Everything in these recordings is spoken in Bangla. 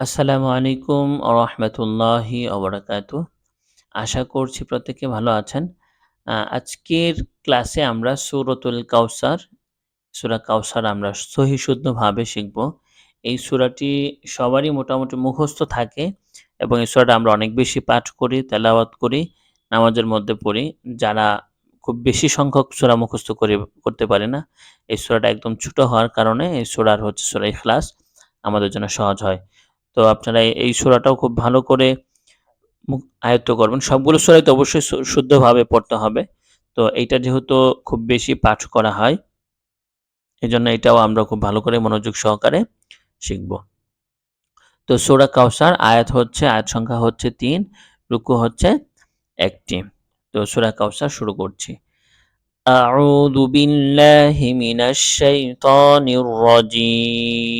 আসসালামু আলাইকুম রহমতুল্লাহি অবরাকাত আশা করছি প্রত্যেকে ভালো আছেন। আজকের ক্লাসে আমরা সুরতুল কাউসার সুরা কাউসার আমরা সহি শুদ্ধভাবে শিখব। এই সুরাটি সবারই মোটামুটি মুখস্থ থাকে এবং এই সুরাটা আমরা অনেক বেশি পাঠ করি, তেলাওয়াত করি, নামাজের মধ্যে পড়ি। যারা খুব বেশি সংখ্যক সুরা মুখস্থ করে, করতে পারে না, এই সুরাটা একদম ছোট হওয়ার কারণে এই সুরার হচ্ছে সুরা ইখলাস। আমাদের জন্য সহজ হয়। তো আপনারা এই সুরাটাও খুব ভালো করে আয়ত্ত করবেন সবগুলো সুরাই তো অবশ্যই শুদ্ধভাবে পড়তে হবে তো এইটা যেহেতু খুব বেশি পাঠ করা হয় এই জন্য এটাও আমরা খুব ভালো করে মনোযোগ সহকারে শিখব তো সুরা কাউসার আয়াত হচ্ছে আয়াত সংখ্যা হচ্ছে তিন রুকু হচ্ছে একটি তো সুরা কাউসার শুরু করছি أعوذ بالله من الشيطان الرجيم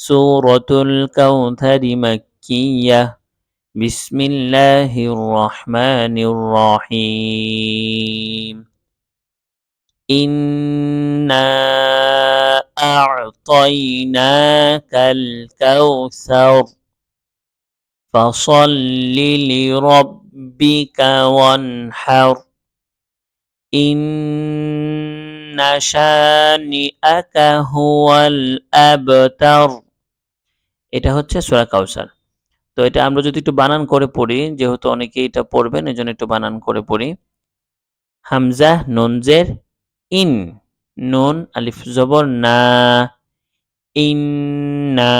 سورة الكوثر مكية. بسم الله الرحمن الرحيم. إنا أعطيناك الكوثر. فصل لربك وانحر. إن شانئك هو الأبتر. এটা হচ্ছে সোরা কাউসার তো এটা আমরা যদি একটু বানান করে পড়ি, যেহেতু অনেকে এটা পড়বেন এই জন্য একটু বানান করে পড়ি। হামজা, ননজের ইন, নুন, আলিফ জবর, না ইন না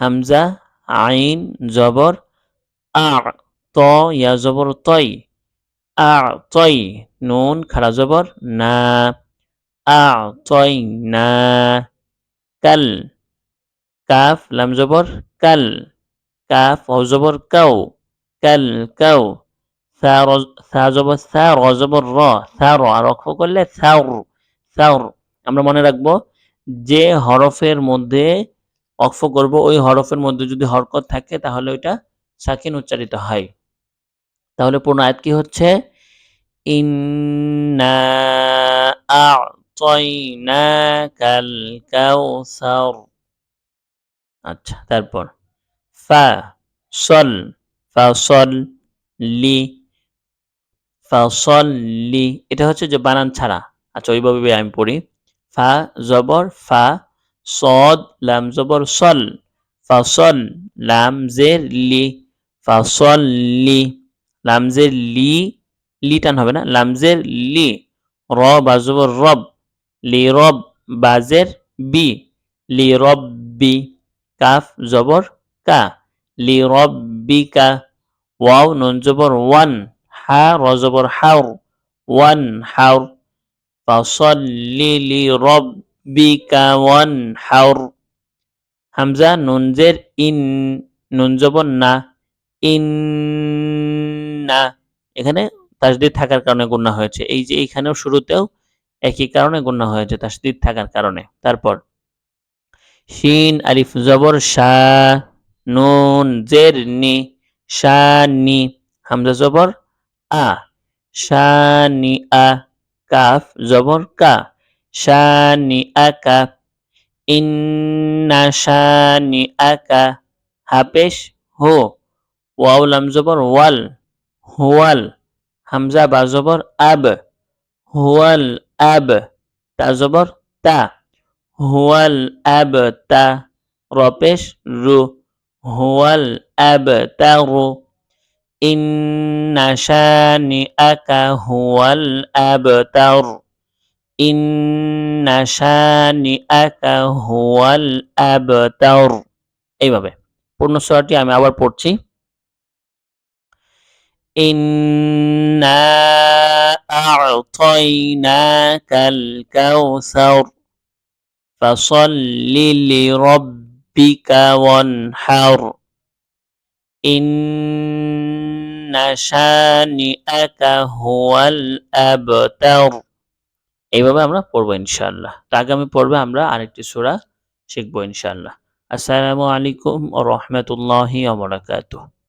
হামজা, আইন, জবর, আ, ত, ইয়া জবর, তই, আ, তই, নুন, খাড়া জবর, না, আ, তই, না, কাল কাফ, লাম জবর, কাল, কাফ ও জবর কাউ কাল কাউ সা জবর, সা, র জবর, র, সা, র, আর অক্ষ করলে সাউর সাউর। আমরা মনে রাখব যে হরফের মধ্যে অক্ষ করব, ওই হরফের মধ্যে যদি হরকত থাকে তাহলে ওইটা সাকিন উচ্চারিত হয়। তাহলে পূর্ণ আয়াত কি হচ্ছে? ইন্না আ'তাইনাকাল কাউসার আচ্ছা তারপর। ফা, সল ফা, সল, লি, ফা, সল, লি, এটা হচ্ছে যে বানান ছাড়া। আচ্ছা ওইভাবে আমি পড়ি। ফা, জবর, ফা, সদ, লাম, জবর, সল ফাসল লাম, জের, লি ফাসল লি, লাম, জের, লি লি টান হবে না, লাম লামজের লি, র বাজবর রব, লি, রব বাজের বি, লি, রব, বি। কাফ জবর কা। লি রব্বিকা ওয়াও, নুন জবর ওয়ান। হা, র জবর হাউর ওয়ান হাউর ফাসাল্লি লি রব্বিকা ওয়ান হাউর হামজা নুন জের ইন, নুন জবর না ইন না এখানে তাসদিদ থাকার কারণে গুণা হয়েছে। এই যে এইখানেও শুরুতেও একই কারণে গুণা হয়েছে, তাসদিদ থাকার কারণে। তারপর শিন, আলিফ, জবর, শা, নুন, জের, নি শানি হামজা, জবর, আ শানি আ, কাফ, জবর, কা শানি আকা ইন্না শানি আকা হাপেশ, হো, ওয়াও, লাম, জবর, ওয়াল, হুয়াল, হামজা, বা, জবর, আব, হুয়াল, আব, তা, জবর, তা। হুয়াল আব তা রপেশ রু হুয়াল আব তা রু ইন্না শানিআকা হুয়াল আবতার ইন্না শানিআকা হুয়াল আবতার এইভাবে পূর্ণ সূরাটি আমি আবার পড়ছি إنا أعطيناك الكوثر فصل لربك وانحر إن شانئك هو الأبتر এইভাবে আমরা পড়বো ইনশাআল্লাহ তো আগামী পর্বে আমরা আরেকটি সূরা শিখবো ইনশাআল্লাহ আসসালামু আলাইকুম ওয়া রাহমাতুল্লাহি ওয়া বারাকাতুহু